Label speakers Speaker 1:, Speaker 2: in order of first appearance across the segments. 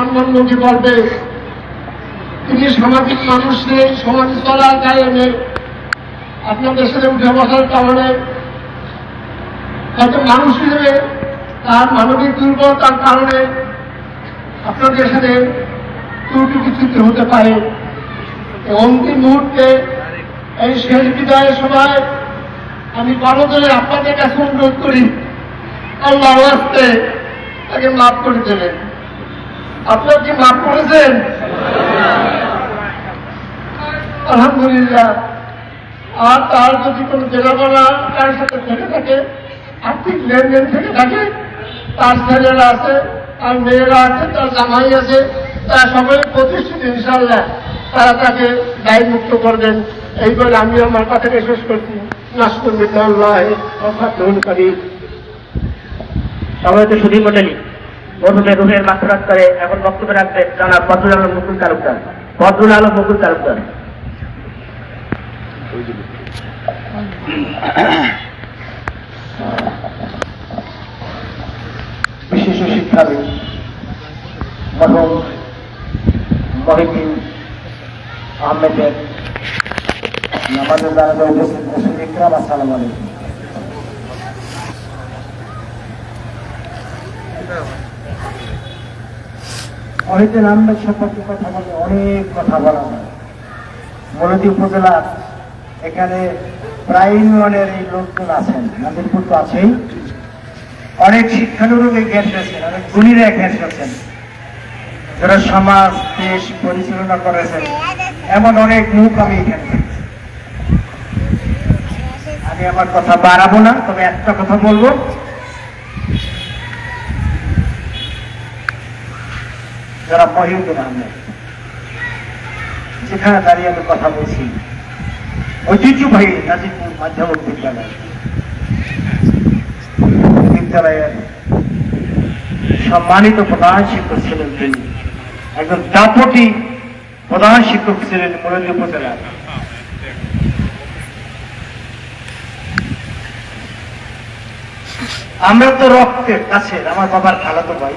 Speaker 1: অন্যান্য লোকে বলবে, তিনি সামাজিক মানুষ নেই সমাজ চলার কারণে আপনাদের সাথে উঠে বসার কারণে হয়তো মানুষ হিসেবে তার মানবিক দুর্বলতার কারণে আপনাদের সাথে ত্রুটি বিচ্যুতি হতে পারে। অন্তিম মুহূর্তে, এই শেষ বিদায়ের সময় আমি বড়দলে আপনাদের কাছে অনুরোধ করি, আল্লাহ আসতে তাকে মাফ করে দেবেন। আপনার কি মাফ করেছেন? আলহামদুলিল্লাহ। আর তার যদি কোনো জেলাপালা তার সাথে থেকে থাকে, আর্থিক লেনদেন থেকে থাকে, তার ছেলেরা আছে, তার মেয়েরা আছে, তার জামাই আছে, তারা সকলে প্রতিশ্রুতি ইনশাল্লাহ তারা তাকে দায় মুক্ত করবেন। এই বলে আমি আমার কথাকে শেষ করছি। নাস্তুল বিদ্যাল্লাহ
Speaker 2: সবাই তো সুধীর মন্ডলী মধুমের রুহের মাত্রাত করে, এখন বক্তব্য রাখবেন জানাব বদরুল আলম মুকুল তালুকদার। বদরুল আলম মুকুল তালুকদার।
Speaker 1: বিশিষ্ট শিক্ষাবিদ মরহুম মহিদিন আহমেদের নামাজের দ্বারা উপস্থিত ইকরাম, আসসালাম আলাইকুম। মহিদিন আহমেদ সম্পর্কে কথা বলে, অনেক কথা বলা হয়। মরদি উপজেলা এখানে প্রায় ইউনিয়নের এই লোকজন আছেন নাদিরপুর তো আছেই। অনেক শিক্ষানুরূপ জ্ঞান রয়েছেন অনেক গুণীরা জ্ঞান রয়েছেন যারা সমাজ, দেশ পরিচালনা করেছেন, এমন অনেক মুখ আমি এখানে। আমি আমার কথা বাড়াবো না, তবে একটা কথা বলব। যারা মহিউদ্দিন আহমেদ যেখানে দাঁড়িয়ে আমি কথা বলছি ঐতিহ্যবাহী নাজিপুর মাধ্যমিক বিদ্যালয়। বিদ্যালয়ের সম্মানিত প্রধান শিক্ষক ছিলেন তিনি। একজন দাপটি প্রধান শিক্ষক ছিলেন মুরলী উপজেলার আমরা তো রক্তের কাছে, আমার বাবার খালাতো ভাই।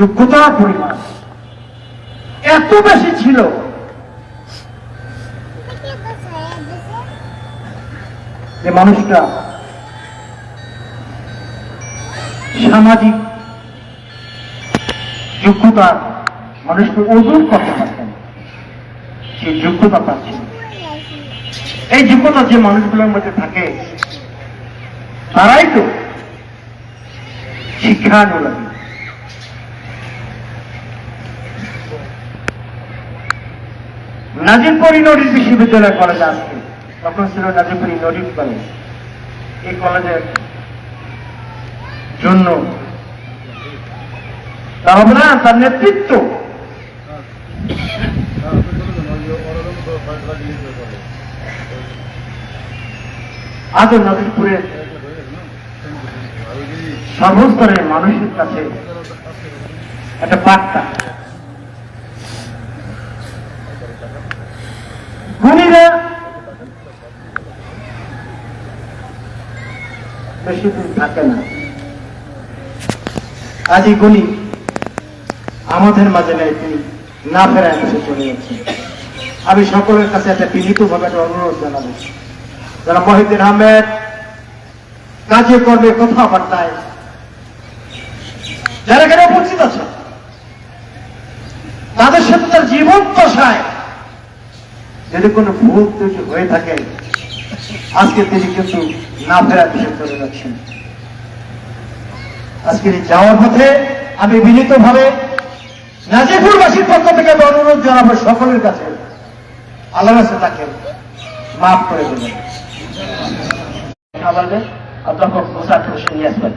Speaker 1: যোগ্যতার পরিমাণ এত বেশি ছিল। যে মানুষটা সামাজিক যোগ্যতা মানুষকে ওজন করতে পারতেন সেই যোগ্যতা তার এই যোগ্যতা যে মানুষগুলোর মধ্যে থাকে, তারাই তো শিক্ষা শিক্ষানুরাগী নাজিরপুর ইউনিট বিশ্ববিদ্যালয় কলেজ আজকে। তখন ছিল নাজিরপুর ইউনিট কলেজ এই কলেজের জন্য তা তার নেতৃত্ব। আজও নাজিরপুরের সর্বস্তরের মানুষের কাছে একটা বার্তা। না গুণী আমাদের মাঝে নেই, তিনি না ফেরায় চলে আমি সকলের কাছে একটা বিনীত ভাবে একটা অনুরোধ জানাব। যারা মহিদিন আহমেদ, কাজে কর্মে কথাবার্তায় যারা এখানে উপস্থিত আছে, তাদের সাথে তার জীবন দশায় যদি কোনো ভুল ত্রুটি হয়ে থাকে আজকে তিনি কিন্তু না ফেরার দেশে চলে যাচ্ছেন আজকে যাওয়ার পথে আমি বিনীত ভাবে নাজিপুরবাসীর পক্ষ থেকে আমি অনুরোধ জানাব সকলের কাছে আল্লাহ কাছে তাকে মাফ করে দেবেন। আবার
Speaker 2: মোসাফির হোসেন ইয়াসমিন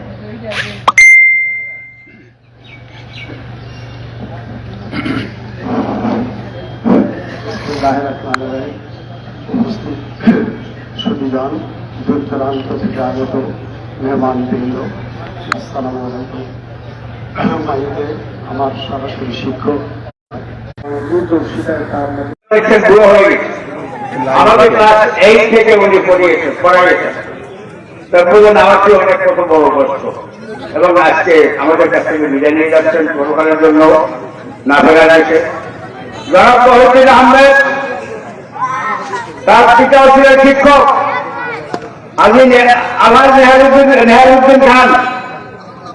Speaker 1: দূরান্ত থেকে আগত মেহমান বৃন্দ, আসসালামু আলাইকুম। আমার সরাসরি শিক্ষক। দূরদর্শিতায় তার মধ্যে
Speaker 3: দেখছেন বুড়ো গেছে। আমাদের থেকে উনি পড়িয়েছেন এবং আজকে আমাদের কাছ থেকে বিদায় নিয়ে যাচ্ছেন কোনোকালের জন্য। না ফেরা গেছে জনাব তার পিতাও ছিলেন শিক্ষক। আমি আমার নেহারুদ্দিন নেহারুদ্দিন খান।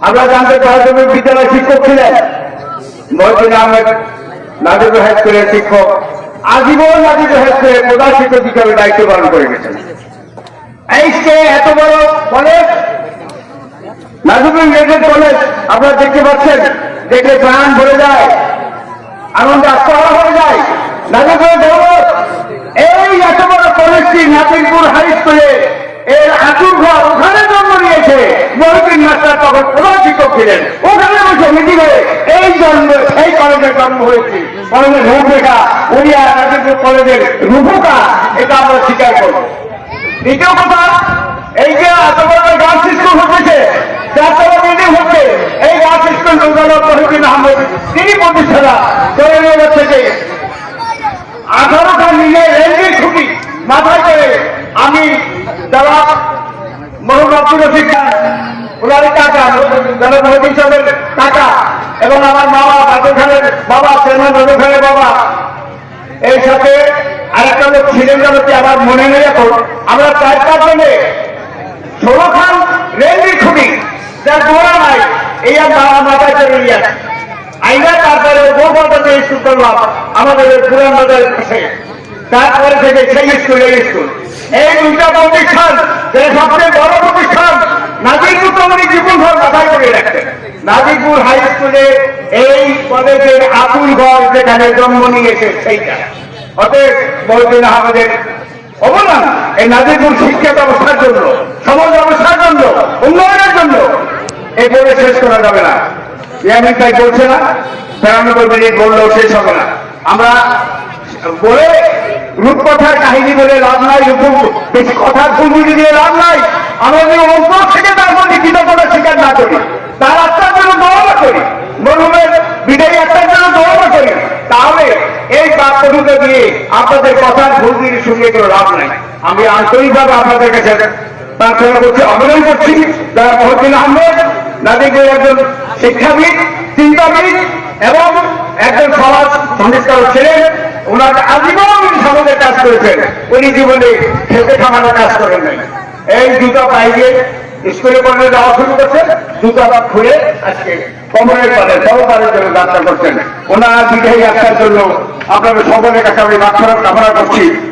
Speaker 3: আমরা জানতে প্রাথমিক বিদ্যালয় শিক্ষক ছিলেন। মহিদিন আহমেদ নাজিব হাই স্কুলের শিক্ষক। আজীবন নাজিব হাই স্কুলের প্রধান শিক্ষক হিসাবে দায়িত্ব পালন করে গেছেন। এই সে এত বড় কলেজ নাজিবুল মেডিকেল কলেজ আপনারা দেখতে পাচ্ছেন দেখে প্রাণ ভরে যায়, আনন্দ আত্মহারা হয়ে যায়। নাজিবুল এই এত বড় কলেজটি নাজিরপুর হাই স্কুলে এর আতুর ঘর ওখানে জন্ম নিয়েছে। মহিদিন মাস্টার তখন প্রধান শিক্ষক ছিলেন। ওখানে বসে মিটিংয়ে এই জন্ম, এই কলেজের জন্ম হয়েছে। কলেজের রূপরেখা, উড়িয়া নাজিরপুর কলেজের রূপকা এটা আমরা স্বীকার করব। দ্বিতীয় কথা, এই যে এত বড় গার্লস স্কুল হচ্ছে এই গার্লস স্কুল আহমেদ, তিনি প্রতিষ্ঠাতা। যাচ্ছে যে আঠারোটা মিলে রেলওয়ে ছুটি মাথায় করে আমি যারা মোহাম্মদ আব্দুল রশিদ ওনার টাকা যারা মহিউদ্দিন সাহেবের টাকা এবং আমার বাবা বাদুর খানের বাবা, চেয়ারম্যান বাদুর খানের বাবা। এই সাথে আরেকটা লোক ছিলেন জনতি আমার মনে নেই এখন। আমরা চার পাঁচ জনে ষোলো খান রেলওয়ে ছুটি যার দোয়া নাই, এই আমার মাথায় চলে নিয়ে আইনা তারপরে গোপালকে স্কুল করলাম আমাদের পুরান বাজারের পাশে। তারপরে থেকে সেই স্কুল এই স্কুল। এই দুইটা প্রতিষ্ঠান, যে সবচেয়ে বড় প্রতিষ্ঠান, নাজিরপুর তো উনি জীবনভর মাথায় করে রাখতেন নাজিরপুর হাই স্কুলে এই কলেজের আতুল ঘর যেখানে জন্ম নিয়েছে সেইটা। অতএব মহিদিন আহমেদের অবদান এই নাজিরপুর শিক্ষা ব্যবস্থার জন্য, সমাজ ব্যবস্থার জন্য, উন্নয়নের জন্য এই বলে শেষ করা যাবে না। ইয়ামিন তাই বলছে না তেরানব্বই মিনিট বললেও শেষ হবে না। আমরা বলে রূপকথার কাহিনী বলে লাভ নাই বেশি কথা ফুলগুলি দিয়ে লাভ নাই। আমরা অন্তর থেকে তার মধ্যে কৃতজ্ঞতা স্বীকার না করি, তার আত্মার জন্য দোয়া করি মরহুমের বিদায়ী আত্মার জন্য দোয়া করি, তাহলে এই বাক্যটুকু দিয়ে আপনাদের কথার ভুলগির সঙ্গে কোনো লাভ নাই। আমি আন্তরিকভাবে আপনাদের কাছে প্রার্থনা করছি আবেদন করছি, যারা মহসিন আহমেদ নাদিকের একজন শিক্ষাবিদ, চিন্তাবিদ এবং একজন সমাজ সংস্কারক ছিলেন। ওনাকে আজীবন সমাজের কাজ করেছেন। উনি জীবনে খেতে খামানোর কাজ করেন এই জুতা পাইয়ে স্কুলে পড়লে যাওয়া শুরু করছেন। জুতা খুলে আজকে কমরের পারে সহকারের জন্য যাত্রা করছেন। ওনার বিধায়ী আসার জন্য আপনাদের সকলের কাছে আমি বাচ্চারা কামনা করছি।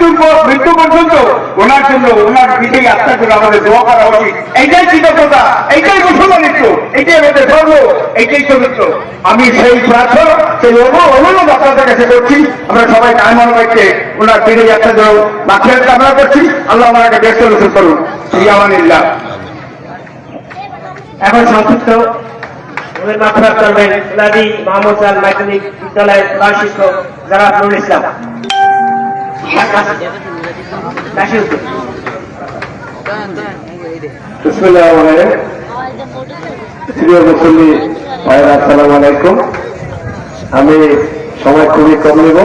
Speaker 3: মৃত্যুর পর, মৃত্যু পর্যন্ত ওনার জন্য, ওনার বিজয়ী আত্মার জন্য আমাদের দোয়া করা উচিত এইটাই কৃতজ্ঞতা, এইটাই মুসলমানিত্ব এইটাই আমাদের ধর্ম, এইটাই চরিত্র আমি সেই প্রার্থনা, সেই অনু- অনুরোধ আপনাদের কাছে করছি। আমরা সবাই কায়মান বাইকে ওনার বিজয়ী আত্মার জন্য মাঠের কামনা করছি। আল্লাহ আমাকে দেশ রসুল করুন। ইয়ামানিল্লাহ।
Speaker 2: এখন সংক্ষিপ্ত। মাহমুদ আল মাধ্যমিক বিদ্যালয়ের প্রধান শিক্ষক যারা নুরুল ইসলাম।
Speaker 1: আমি সময় খুবই কম নেব।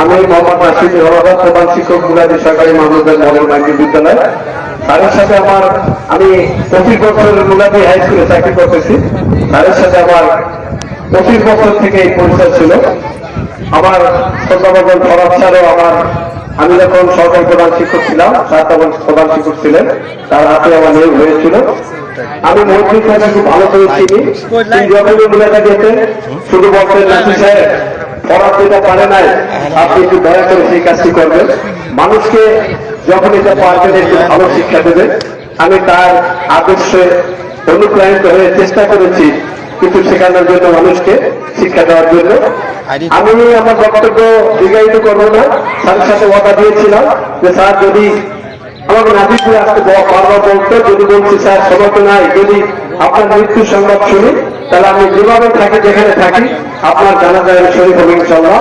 Speaker 1: আমি মোহাম্মদ নাসির রহমান, প্রধান শিক্ষক মুরাদি সরকারি মাহমুদের মডেল মাধ্যমিক বিদ্যালয়। তাদের সাথে আমার, আমি পঁচিশ বছর মুরাদি হাই স্কুলে চাকরি করতেছি। তাদের সাথে আমার পঁচিশ বছর থেকে এই পরিচয় ছিল। আমার শ্রদ্ধাভজন ফরাদ স্যারও আমার, আমি যখন সরকারি প্রধান শিক্ষক ছিলাম, স্যার তখন প্রধান শিক্ষক ছিলেন, তার হাতে আমার নিয়োগ হয়েছিল। আমি মন্ত্রী সাহেব খুব ভালো করে চিনি। যখনই মুলাকা দিয়েছেন, শুধু বলতেন নাসি সাহেব, পড়ার যেটা পারে নাই। আপনি একটু দয়া করে সেই কাজটি করবেন। মানুষকে
Speaker 4: যখন এটা পারবেন, একটু ভালো শিক্ষা দেবে আমি তার আদর্শে অনুপ্রাণিত হয়ে চেষ্টা করেছি কিছু শেখানোর জন্য মানুষকে শিক্ষা দেওয়ার জন্য। আমি আমার বক্তব্য দীর্ঘায়িত করব না। স্যারের সাথে কথা দিয়েছিলাম যে স্যার যদি আমাকে নাজিপুরে আসতে বারবার বলতো যদি বলছি স্যার সমর্থ নাই। যদি আপনার মৃত্যু সংবাদ শুনি তাহলে আমি যেভাবে থাকি যেখানে থাকি আপনার জানা যায় শরীর হবে ইনশাল্লাহ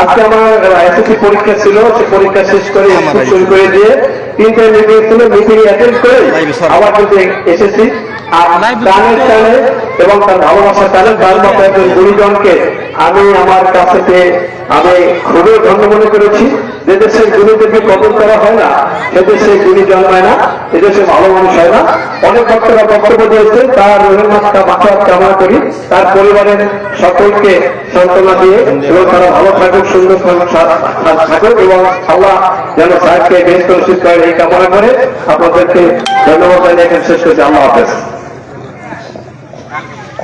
Speaker 4: আজকে আমার এসএসসি পরীক্ষা ছিল সে পরীক্ষা শেষ করে শুরু করে দিয়ে মিটিং ছিল মিটিং অ্যাটেন্ড করে আবার কিন্তু এসেছি। আর টানে এবং তার ভালোবাসার টানে তার মতো একজন গুরুজনকে আমি আমার কাছে আমি খুবই ধন্য মনে করেছি। যে দেশে গুরুদেরকে কবল করা হয় না সে দেশে গুরু জন্মায় না এদেশে ভালো মানুষ হয় না। অনেক ভক্তরা বক্তব্য দিয়েছে তার রোহের মাত্রা মাথা কামনা করি। তার পরিবারের সকলকে সান্ত্বনা দিয়ে এবং তারা ভালো থাকুক সুন্দর থাকুক, এবং আল্লাহ যেন সাহেবকে বেশ প্রস্তুত করেন এই কামনা করে আপনাদেরকে ধন্যবাদ জানিয়ে এখানে শেষ করছি। আল্লাহ হাফেজ।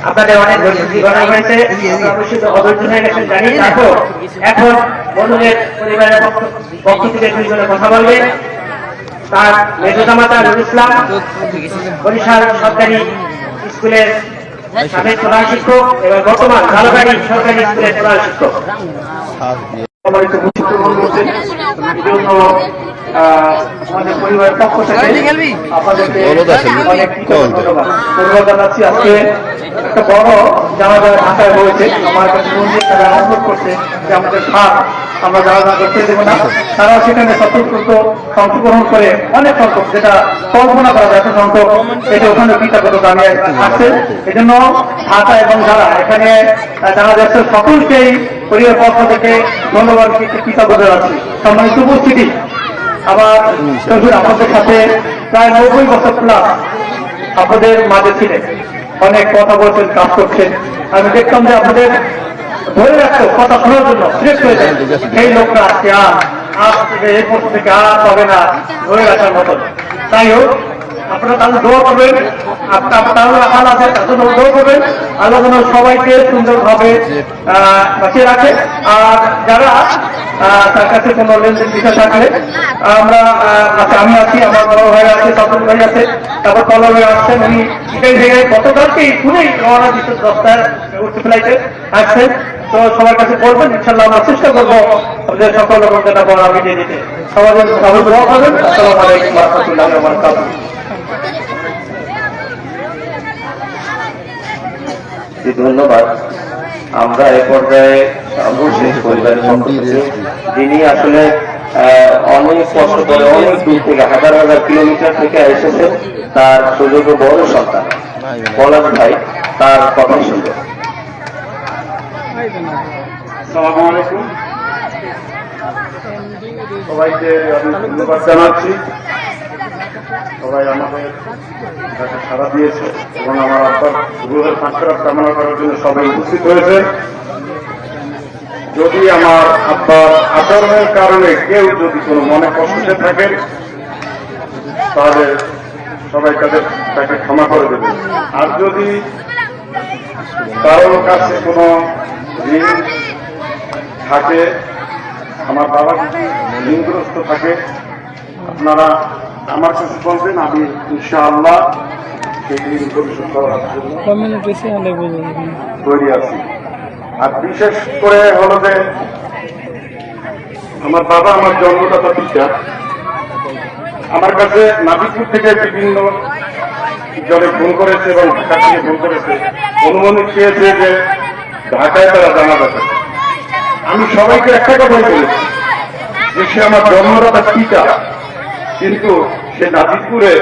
Speaker 2: আপনাদের অনেক জীবন হয়েছে অবশ্যই তো অধৈর্য গেছেন এখন বন্ধুদের পরিবারের পক্ষ পক্ষ থেকে দুইজনে কথা বলবে। তার মেজদামাতা নুরুল ইসলাম বরিশাল সরকারি স্কুলের সাবেক প্রধান শিক্ষক এবং বর্তমান সরকারি স্কুলের প্রধান শিক্ষক।
Speaker 4: সম্মানিত মুখ্য করছে এই জন্য আমাদের পরিবারের পক্ষ থেকে আপনাদেরকে অনেক ধন্যবাদ ধন্যবাদ জানাচ্ছি। আজকে একটা বড় জানাজা ঢাকায় হয়েছে আমার কাছে মন্দির তারা অনুরোধ করছে যে আমাদের খাট আমরা জানাজা করতে দেবো না। তারা সেখানে স্বতঃস্ফূর্ত অংশগ্রহণ করে অনেক সংখ্যক যেটা কল্পনা করা যায় সংখ্যক এটা ওখানে কৃতজ্ঞতা জানিয়ে আসছে। এই জন্য ঢাকা এবং যারা এখানে যাচ্ছে সকলকেই পরিবার পক্ষ থেকে ধন্যবাদ কৃতজ্ঞতা জানাচ্ছি। সম্মানিত উপস্থিতি, আবার শ্বশুর আমাদের সাথে প্রায় নব্বই বছর প্লাস আপনাদের মাঝে ছিলেন। অনেক কথা বলছেন, কাজ করছেন। আমি দেখতাম যে আপনাদের ধরে রাখতো কথা শোনার জন্য সিলেক্ট হয়ে যায় এই লোকটা আজকে আর, আজ থেকে এই পক্ষ থেকে আর পাবে না, ধরে রাখার মতন। তাই হোক আপনারা তাহলে দোয়া করবেন। আপনার তাহলে আল আছে তার জন্য দোয়া করবেন। আল্লাহ যেন সবাইকে সুন্দরভাবে বাঁচিয়ে রাখে। আর যারা তার কাছে কোনো লেনদেন বিষয় থাকলে, আমরা আচ্ছা আমি আছি, আমার বড় ভাই আছে সতন ভাই আছে, তারপর কলম ভাই আসছেন, উনি এই জায়গায় গতকালকেই শুনেই রওনা দিতে দশটায় উঠতে ফ্লাইটে আসছেন। তো সবার কাছে বলবেন ইনশাল্লাহ আমরা চেষ্টা করব আমাদের সকল লোককে বড় আমি দিয়ে দিতে। সবাই সবাই দোয়া করবেন। আসসালামু রহমতুল্লাহ
Speaker 5: জি, ধন্যবাদ। আমরা এ পর্যায়ে সর্বশেষ পরিবারের পক্ষ থেকে যিনি আসলে অনেক কষ্ট করে অনেক দূর থেকে হাজার হাজার কিলোমিটার থেকে এসেছেন তার সুযোগ্য বড় সন্তান। পলাশ ভাই তার কথা শুনব।
Speaker 4: আসসালামু আলাইকুম। সবাইকে আমি ধন্যবাদ জানাচ্ছি। সবাই আমাদের সাড়া দিয়েছে এবং আমার আব্বার রুহের ফাঁকরাত কামনা করার জন্য সবাই উপস্থিত হয়েছে। যদি আমার আব্বার আচরণের কারণে কেউ যদি কোনো মনে কষ্টে থাকেন, তাহলে সবাই তাদের, তাকে ক্ষমা করে দেবে আর যদি কারোর কাছে কোনো ঋণ থাকে, আমার বাবা যদি ঋণগ্রস্ত থাকে, আপনারা আমার কাছে বলবেন আমি ইনশাআল্লাহ তৈরি আছি। আর বিশেষ করে হলো যে আমার বাবা আমার জন্মদাতা পিতা আমার কাছে নাবিপুর থেকে বিভিন্ন জনে ফোন করেছে এবং ঢাকা থেকে ফোন করেছে। অনুমতি চেয়েছে যে ঢাকায় তারা জানা যাবে আমি সবাইকে একটা কথাই বলেছি যে সে আমার জন্মদাতা পিতা কিন্তু সে নাজিরপুরে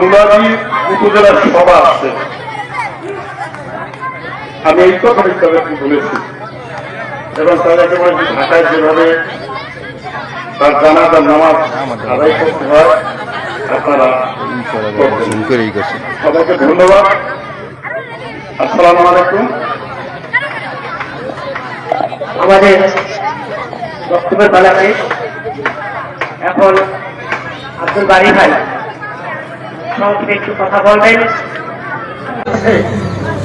Speaker 4: মুলাদি উপজেলার সভা আছে। আমি এই কথাই তাদেরকে বলেছি। এবং তারা একেবারে ঢাকায় যেভাবে তার জানাজার নামাজ আদায় করতে হয়, আপনারা সবাইকে ধন্যবাদ। আসসালামু আলাইকুম।
Speaker 2: আমাদের বক্তব্যের বেলা এখন আব্দুল বাড়ি ভাই। সংক্ষেপে একটু কথা বলবেন।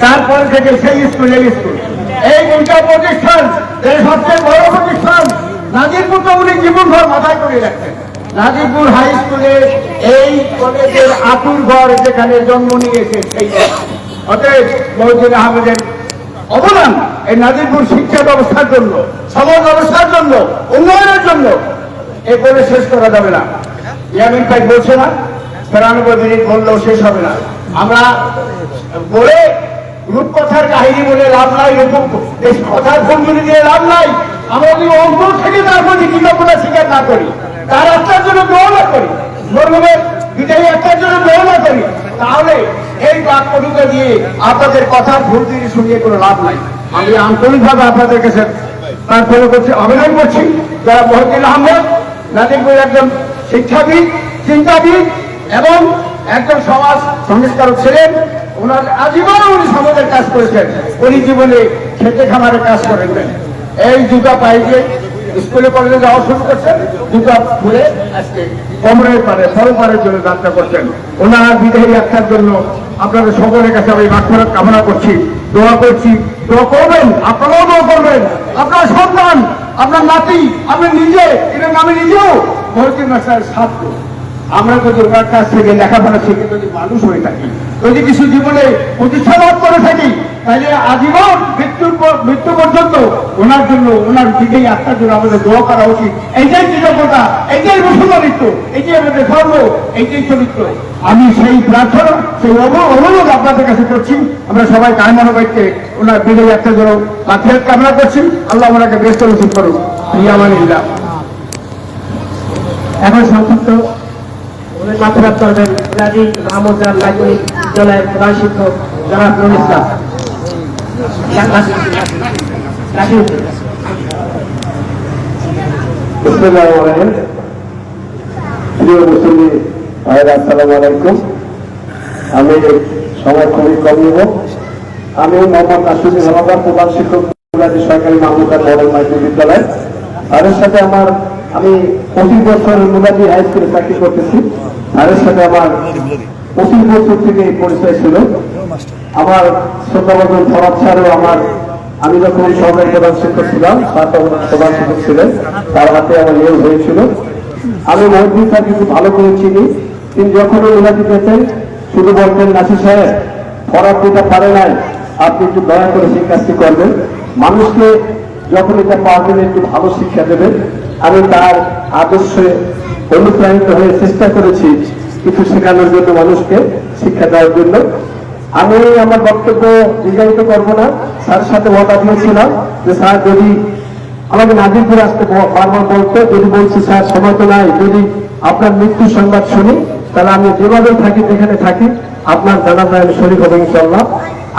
Speaker 3: তারপর থেকে সেই স্কুল, এই স্কুল। এই দুইটা প্রতিষ্ঠান, এই সবচেয়ে বড় প্রতিষ্ঠান, নাজিরপুর তো উনি জীবনভর মাথায় করে রাখতেন নাজিপুর হাই স্কুলে এই কলেজের আতুর ঘর যেখানে জন্ম নিয়েছে সেই অতএব মহজুদ আহমেদের অবদান এই নাজিরপুর শিক্ষা ব্যবস্থার জন্য, সমাজ ব্যবস্থার জন্য, উন্নয়নের জন্য এ করে শেষ করা যাবে না। ইয়ামিন ভাই বলছে না বিরানব্বই মিনিট বললেও শেষ হবে না। আমরা বলে রূপকথার কাহিনী বলে লাভ নাই রূপ কথার ফোনগুলি দিয়ে লাভ নাই। আমরা যদি অন্তর থেকে তার প্রতি কৃতজ্ঞতা স্বীকার না করি, তার আত্মার জন্য গ্রহণ করি মরহুমের বিদায়ী আত্মার জন্য গ্রহণ করি, তাহলে এই বাক্যটুকু দিয়ে আপনাদের কথা ভুল দিয়ে শুনিয়ে কোনো লাভ নাই। আমি আন্তরিকভাবে আপনাদের কাছে প্রার্থনা করছি আবেদন করছি। যারা মহিদুল আহমেদ নাজিরপুর একজন শিক্ষাবিদ, চিন্তাবিদ এবং একজন সমাজ সংস্কারক ছিলেন। ওনার আজীবন উনি সমাজের কাজ করেছেন। উনি জীবনে খেতে খামারে কাজ করেছেন এই জুতা পাইকে স্কুলে, কলেজে যাওয়া শুরু করছেন। জুতা খুলে আজকে কমরের পারে সরকারের জন্য যাত্রা করছেন। ওনার বিদায়ী একটার জন্য আপনাদের সকলের কাছে আমি মাঠফেরত কামনা করছি। দোয়া করছি। দোয়া করবেন, আপনারাও দোয়া করবেন। আপনার সন্তান, আপনার নাতি আপনি নিজে এবং আমি নিজেও ভর্তি মাস্টারের ছাত্র। আমরা যদি ওনার কাছ থেকে লেখাপড়া শিখে যদি মানুষ হয়ে থাকি, যদি কিছু জীবনে প্রতিষ্ঠা লাভ করে থাকি, তাহলে আজীবন মৃত্যুর মৃত্যু পর্যন্ত ওনার জন্য, ওনার দিকেই আত্মার জন্য আমাদের দোয়া করা উচিত। এইটাই কৃতজ্ঞতা এইটাই মুসলমানিত্ব, এইটাই আমাদের ধর্ম, এইটাই চরিত্র। আমি সেই প্রার্থনা, সেই অনুরোধ আপনাদের কাছে করছি। আমরা সবাই কায়মানবাইকে ওনার বিজয়ী আত্মার জন্য কামনা করছি। আল্লাহ ওনাকে ব্যস্ত উচিত করুন রিয়ামানিল্লাহ
Speaker 2: এখন সংক্ষিপ্ত ওদের করবেন গাজী মাহমুদ রাম লাইব্রেরি বিদ্যালয়ের প্রধান শিক্ষক জনাব নুরুল ইসলাম।
Speaker 3: আমি সময় খুবই কম নেব। আমি মোহাম্মদ নাসুদ্দিন হামাদার প্রধান শিক্ষক সরকারি মাহমুদার মডেল মাধ্যমিক বিদ্যালয় তাদের সাথে আমার আমি পঁচিশ বছর মুলাদি হাই স্কুলে চাকরি করতেছি। তাদের সাথে আমার পঁচিশ বছর থেকে পরিচয় ছিল। আমার শ্রদ্ধাবর্ধন ধরাত স্যারও আমার, আমি যখন সরকারি প্রধান শিক্ষক ছিলাম, তার তখন প্রধান শিক্ষক ছিলেন। তার হাতে আমার নিয়োগ হয়েছিল। আমি মহিদিন স্যার কিন্তু ভালো করে চিনি। তিনি যখন উন্নতি পেতেন, শুধু বলতেন নাসি সাহেব পড়ার যেটা পারে নাই। আপনি একটু দয়া করে সেই কাজটি করবেন। মানুষকে যখন এটা পারবেন একটু ভালো শিক্ষা দেবেন। আমি তার আদর্শে অনুপ্রাণিত হয়ে চেষ্টা করেছি কিছু শেখানোর জন্য মানুষকে শিক্ষা দেওয়ার জন্য। আমি আমার বক্তব্য দীর্ঘায়িত করব না স্যারের সাথে ওয়াদা দিয়েছিলাম যে স্যার যদি আমাকে নাজিরপুরে আসতে বারবার বলতো, যদি বলছি, স্যার, সময় তো নাই, যদি আপনার মৃত্যুর সংবাদ শুনি, তাহলে আমি যেভাবে থাকি, যেখানে থাকি, আপনার জানাজায় আমি শরীর হব ইনশাল্লাহ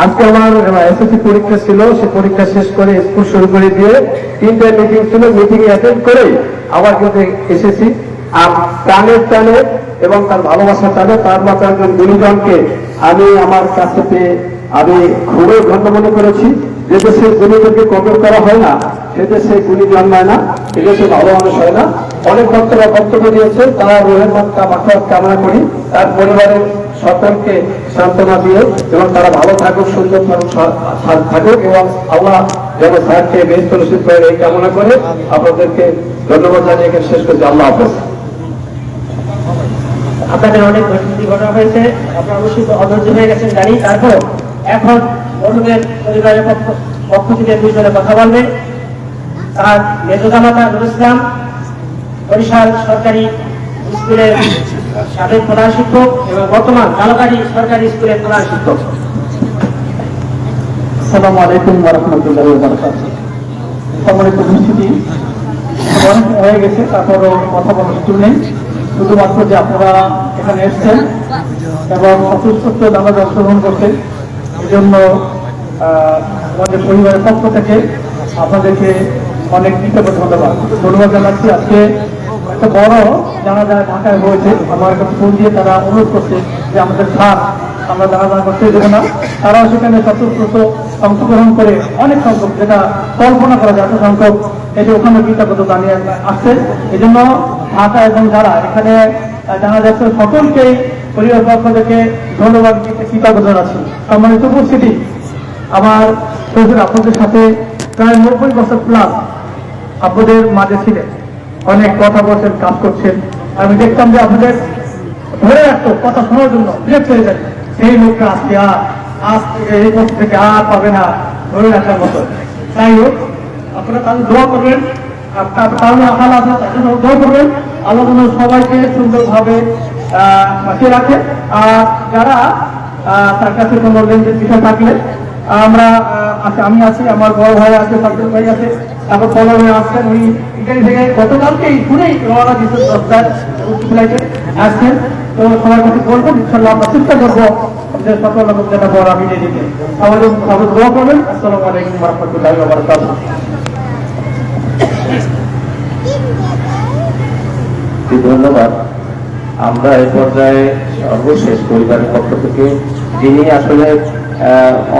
Speaker 3: আজকে আমার এসএসসি পরীক্ষা ছিল, সে পরীক্ষা শেষ করে স্কুল শুরু করে দিয়ে তিনটে মিটিং ছিল মিটিং অ্যাটেন্ড করে আবার কিন্তু এসেছি আর প্রাণের টানে এবং তার ভালোবাসার টানে তার মতো একজন গুণীজনকে আমি আমার কাছে পেয়ে আমি খুবই ধন্য মনে করেছি, যে দেশে গুণীজনকে কদর করা হয় না, সে দেশে গুণী জন্মায় না এ দেশে ভালো মানুষ হয় না। অনেক ভক্তরা বক্তব্য দিয়েছে, তারা রোহের মাত্রা কামনা করি, তার পরিবারের সকলকে সান্ত্বনা দিয়ে এবং তারা ভালো থাকুক সুন্দর থাকুক থাকুক এবং আল্লাহ যেন স্যারকে বেশ প্রদর্শিত করে এই কামনা করে আপনাদেরকে ধন্যবাদ জানিয়ে এখানে শেষ করছি। আল্লাহ হাফেজ।
Speaker 2: আপনাদের অনেক ঘটনা ঘটনা হয়েছে। আপনারা অবশ্যই অধৈর্য হয়ে গেছেন, জানি। তারপর এখন বন্ধুদের পরিবারের পক্ষ থেকে দুইজনে কথা বলবে। তার মেজদামাতা নুরুল ইসলাম, বরিশাল সরকারি স্কুলের সাবেক প্রধান শিক্ষক এবং বর্তমান কালকারি সরকারি স্কুলের প্রধান শিক্ষক।
Speaker 3: হয়ে গেছে তারপরও কথা নেই। শুধুমাত্র যে আপনারা এখানে এসছেন এবং অসুস্থ নামাজ অংশগ্রহণ করছেন এই জন্য আহ, আমাদের পরিবারের পক্ষ থেকে আপনাদেরকে অনেক কৃতজ্ঞ ধন্যবাদ। ধন্যবাদ জানাচ্ছি আজকে একটা বড় যারা যারা ঢাকায় হয়েছে আমার কাছে ফোন দিয়ে তারা অনুরোধ করছে যে আমাদের স্যার আমরা জানা জানা করতে দেবো না। তারাও সেখানে স্বতঃস্ফূর্ত অংশগ্রহণ করে অনেক সংখ্যক, যেটা কল্পনা করা যায়, এত সংখ্যক যে ওখানে কৃতজ্ঞতা জানিয়ে আসছে। এই জন্য ঢাকা এবং যারা এখানে জানা যাচ্ছে সকলকেই পরিবার পক্ষ থেকে ধন্যবাদ কৃতজ্ঞতা জানাচ্ছি। সম্মানিত উপস্থিতি, আমার আপনাদের সাথে প্রায় নব্বই বছর প্লাস আপনাদের মাঝে ছিলেন। অনেক কথা বলছেন, কাজ করছেন।
Speaker 6: আমি দেখতাম যে আপনাদের ধরে রাখতো কথা শোনার জন্য বিরক্ত হয়ে যায় সেই লোকটা আজকে আর, আজ থেকে এই পথ থেকে আর পাবে না, ধরে রাখার মতো। তাই হোক, আপনারা দোয়া করবেন কারণে আশা আছে তাদের জন্য দোয়া করবেন। আল্লাহ যেন সবাইকে সুন্দরভাবে বাঁচিয়ে রাখে। আর যারা তার কাছে কোনো লেনদেন বিষয় থাকলে, আমরা আমি আছি, আমার বড় ভাই আছে সার্জেন ভাই আছে। তারপর কলমে আসছেন উনি থেকে গতকালকেই শুনেই রওনা দিচ্ছেন দশটায় ফ্লাইটে আসছেন। তো সবার কাছে বলবেন ইনশাল্লাহ আমরা চেষ্টা করব যে সকল রকম যেটা বড় আমি আমাদের সবাই দোয়া করবেন। আসসালামু আলাইকুম
Speaker 5: ধন্যবাদ। আমরা এই পর্যায়ে সর্বশেষ পরিবারের পক্ষ থেকে যিনি আসলে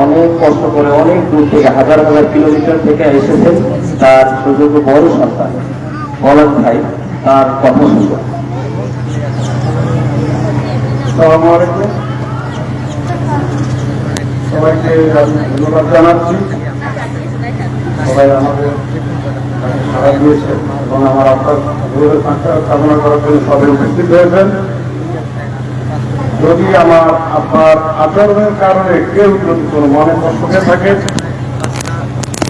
Speaker 5: অনেক কষ্ট করে, অনেক দূর থেকে, হাজার হাজার কিলোমিটার থেকে এসেছেন তার সুযোগ্য বড় সন্তান বলেন ভাই, তার কথা শুনব।
Speaker 7: সবাইকে ধন্যবাদ জানাচ্ছি। সবাই আমাদের সারা দিয়েছে এবং আমার আপনার কামনা করার জন্য সবাই উপস্থিত হয়েছেন। যদি আমার আপনার আচরণের কারণে কেউ যদি কোনো মনে কষ্ট হয়ে থাকে,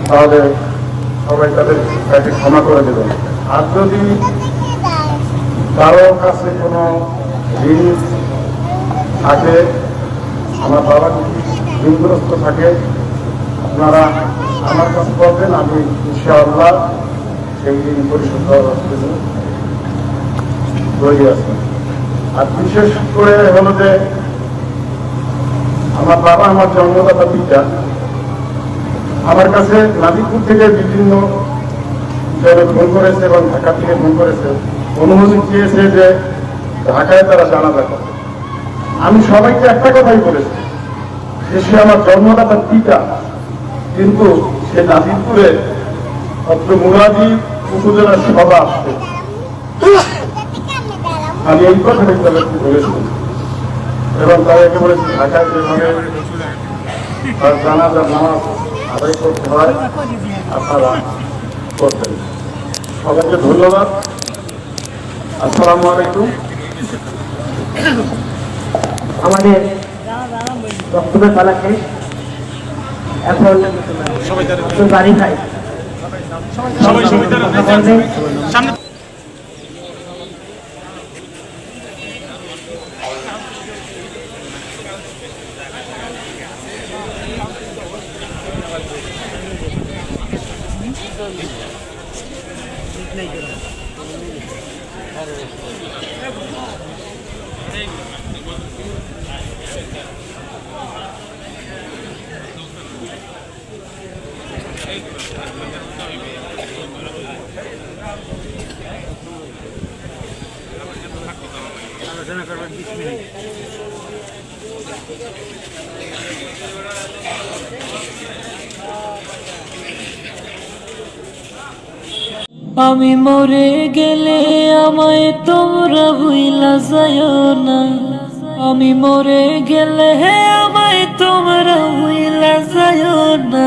Speaker 7: তাহলে সবাই তাদের তাকে ক্ষমা করে দেবেন। আর যদি কারোর কাছে কোনো জিনিস থাকে, আমার বাবা ঋণগ্রস্ত থাকে, আপনারা আমার কাছে বলবেন, আমি ইনশাআল্লাহ সেই ঋণ পরিশোধ করার জন্য তৈরি আছি আর বিশেষ করে হলো যে আমার বাবা আমার জন্মদাতা পিতা, আমার কাছে নাদিপুর থেকে বিভিন্ন জনে ফোন করেছে এবং ঢাকা থেকে ফোন করেছে অনুমতি চেয়েছে যে ঢাকায় তারা জানাজা করে আমি সবাইকে একটা কথাই বলেছি, যে সে আমার জন্মদাতা পিতা, কিন্তু সে নাজিরপুরে অত্র মুরাদি উপজেলার সভা আসছে আমি এই কথাটাই তাদেরকে বলেছি? এবং তাদেরকে বলেছি ঢাকায় যেভাবে তার জানাজার নামাজ আদায় করতে হয় আপনারা করতেন সবাইকে ধন্যবাদ। আসসালামু আলাইকুম।
Speaker 2: আমাদের বক্তব্যের পালা শেষ। এখন বাড়ি ভাই।
Speaker 8: আমি মরে গেলে আমায় তোমরা ভুইলা যাইও না। আমি মরে গেলে আমায় তোমরা ভুইলা যাইও না।